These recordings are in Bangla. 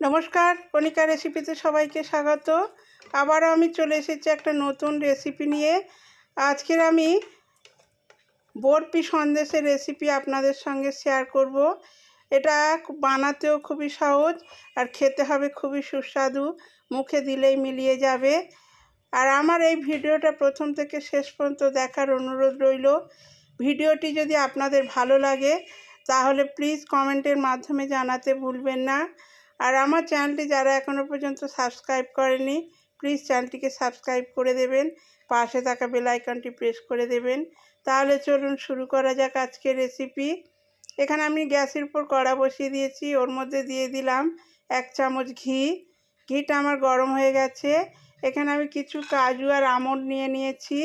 নমস্কার, কণিকা রেসিপিতে সবাইকে স্বাগত। আবারও আমি চলে এসেছি একটা নতুন রেসিপি নিয়ে। আজকের আমি বরফি সন্দেশের রেসিপি আপনাদের সঙ্গে শেয়ার করব। এটা বানাতেও খুবই সহজ আর খেতে হবে খুবই সুস্বাদু, মুখে দিলেই মিলিয়ে যাবে। আর আমার এই ভিডিওটা প্রথম থেকে শেষ পর্যন্ত দেখার অনুরোধ রইল। ভিডিওটি যদি আপনাদের ভালো লাগে, তাহলে প্লিজ কমেন্টের মাধ্যমে জানাতে ভুলবেন না। আর আমার চ্যানেলটি যারা এখনও পর্যন্ত সাবস্ক্রাইব করেনি প্লিজ চ্যানেলটিকে সাবস্ক্রাইব করে দেবেন, পাশে থাকা বেল আইকনটি প্রেস করে দেবেন। তাহলে চলুন শুরু করা যাক আজকের রেসিপি। এখানে আমি গ্যাসের উপর কড়া বসিয়ে দিয়েছি, ওর মধ্যে দিয়ে দিলাম এক চামচ ঘি। ঘিটা আমার গরম হয়ে গেছে। এখানে আমি কিছু কাজু আর আমন্ড নিয়ে নিয়েছি।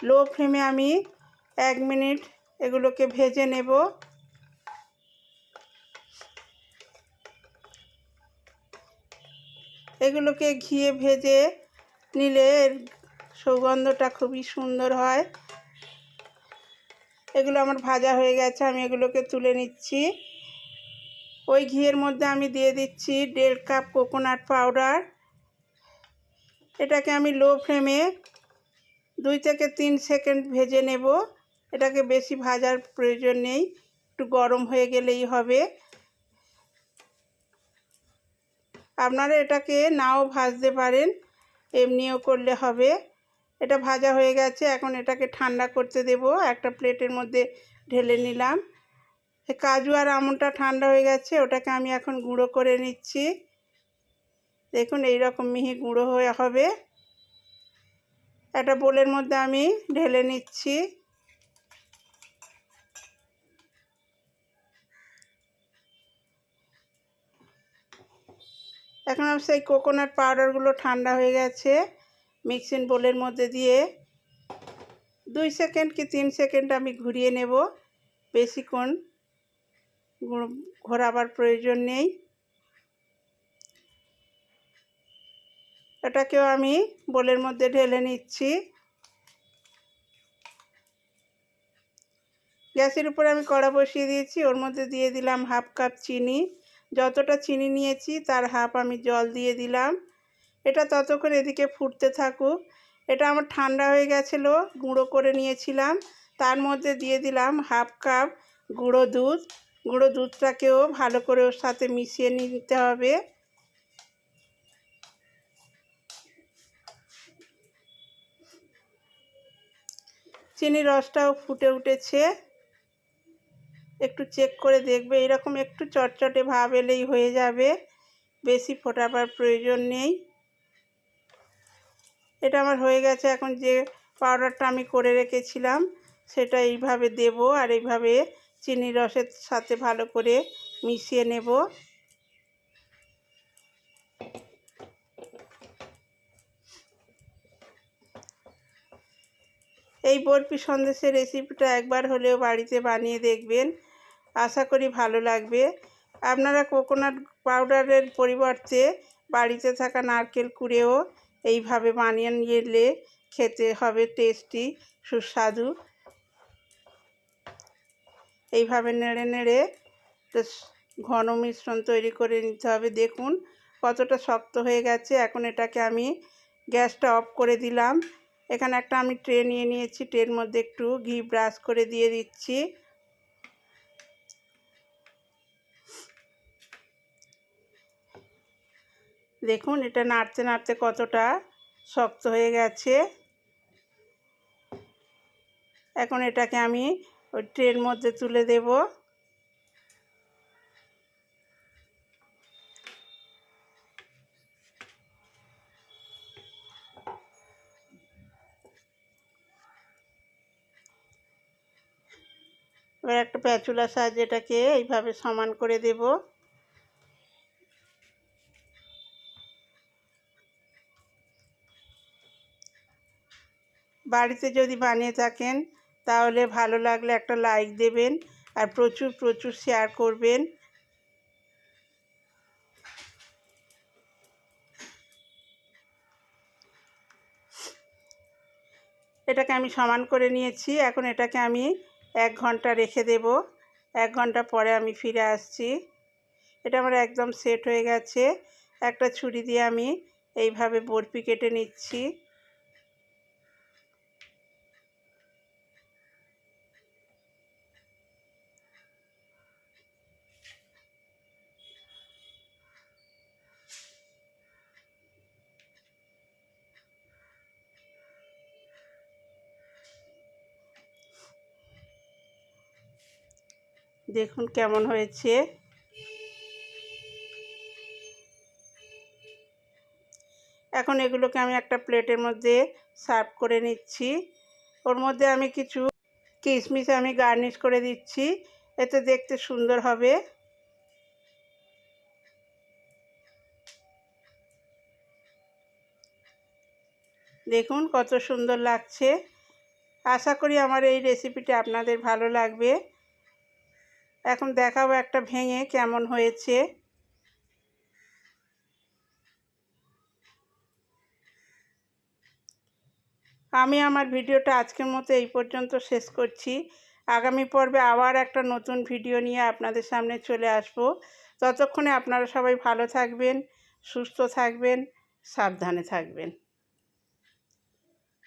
লো ফ্লেমে আমি এক মিনিট এগুলোকে ভেজে নেব। এগুলোকে ঘিয়ে ভেজে নিলে এর সুগন্ধটা খুবই সুন্দর হয়। এগুলো আমার ভাজা হয়ে গেছে, আমি এগুলোকে তুলে নিচ্ছি। ওই ঘিয়ের মধ্যে আমি দিয়ে দিচ্ছি দেড় কাপ কোকোনাট পাউডার এটাকে আমি লো ফ্লেমে দুই থেকে তিন সেকেন্ড ভেজে নেব। এটাকে বেশি ভাজার প্রয়োজন নেই, একটু গরম হয়ে গেলেই হবে। আপনারা এটাকে নাও ভাজতে পারেন, এমনিও করলে হবে। এটা ভাজা হয়ে গেছে, এখন এটাকে ঠান্ডা করতে দেব। একটা প্লেটের মধ্যে ঢেলে নিলাম। কাজু আর আমনটা ঠান্ডা হয়ে গেছে, ওটাকে আমি এখন গুঁড়ো করে নিচ্ছি। দেখুন এই রকম মিহি গুঁড়ো হয়ে হবে। একটা বোলের মধ্যে আমি ঢেলে নিচ্ছি। এখন সেই কোকোনাট পাউডারগুলো ঠান্ডা হয়ে গেছে মিক্সিং বোলের মধ্যে দিয়ে। দুই সেকেন্ড কি তিন সেকেন্ড আমি ঘুরিয়ে নেব, বেশিক্ষণ ঘোরাবার প্রয়োজন নেই। এটাকেও আমি বোলের মধ্যে ঢেলে নিচ্ছি। গ্যাসের উপরে আমি কড়া বসিয়ে দিয়েছি, ওর মধ্যে দিয়ে দিলাম হাফ কাপ চিনি। যতটা চিনি নিয়েছি, তার হাফ আমি জল দিয়ে দিলাম। এটা ততক্ষণ এদিকে ফুটতে থাকুক। এটা আমার ঠান্ডা হয়ে গেছিল, গুঁড়ো করে নিয়েছিলাম। তার মধ্যে দিয়ে দিলাম হাফ কাপ গুঁড়ো দুধ। গুঁড়ো দুধটাকেও ভালো করে ওর সাথে মিশিয়ে নিতে হবে। চিনি রসটাও ফুটে উঠেছে। একটু চেক করে দেখবে। এরকম একটু চটচটে ভাব এলেই হয়ে যাবে। বেশি ফোটাবার প্রয়োজন নেই। এটা আমার হয়ে গেছে। এখন যে পাউডারটা আমি করে রেখেছিলাম, সেটা এইভাবে দেব আর এইভাবে চিনি রসের সাথে ভালো করে মিশিয়ে নেব। এই বরফি সন্দেশের রেসিপিটা একবার হলেও বাড়িতে বানিয়ে দেখবেন। আশা করি ভালো লাগবে। আপনারা কোকোনাট পাউডারের পরিবর্তে বাড়িতে থাকা নারকেল কুড়েও এইভাবে বানিয়ে নিলে খেতে হবে টেস্টি সুস্বাদু। এইভাবে নেড়ে নেড়ে ঘন মিশ্রণ তৈরি করে নিতে হবে। দেখুন কতটা শক্ত হয়ে গেছে। এখন এটাকে আমি গ্যাসটা অফ করে দিলাম। এখানে একটা আমি ট্রে নিয়ে নিয়েছি। ট্রের মধ্যে একটু ঘি ব্রাশ করে দিয়ে দিচ্ছি। দেখুন, এটা নাড়তে নাড়তে কতটা শক্ত হয়ে গেছে। এখন এটাকে আমি ওই ট্রের মধ্যে তুলে দেব। এবার একটা প্যাচুলা সাহায্যে এটাকে এইভাবে সমান করে দেবো। বাড়িতে যদি বানিয়ে থাকেন, তাহলে ভালো লাগলে একটা লাইক দেবেন আর প্রচুর প্রচুর শেয়ার করবেন। এটাকে আমি সমান করে নিয়েছি। এখন এটাকে আমি এক ঘণ্টা রেখে দেব। এক ঘণ্টা পরে আমি ফিরে আসছি। এটা আমার একদম সেট হয়ে গেছে। একটা ছুরি দিয়ে আমি এইভাবে বরফি কেটে নিচ্ছি। দেখুন কেমন হয়েছে। এখন এগুলোকে আমি একটা প্লেটের মধ্যে সার্ভ করে নিচ্ছি। ওর মধ্যে আমি কিছু কিশমিশ আমি গার্নিশ করে দিচ্ছি। এতে দেখতে সুন্দর হবে। দেখুন কত সুন্দর লাগছে। আশা করি আমার এই রেসিপিটা আপনাদের ভালো লাগবে। এখন দেখাবো একটা ভেঙে কেমন হয়েছে। আমি আমার ভিডিওটা আজকের মতো এই পর্যন্ত শেষ করছি। আগামী পর্বে আবার একটা নতুন ভিডিও নিয়ে আপনাদের সামনে চলে আসব। ততক্ষণে আপনারা সবাই ভালো থাকবেন, সুস্থ থাকবেন, সাবধানে থাকবেন।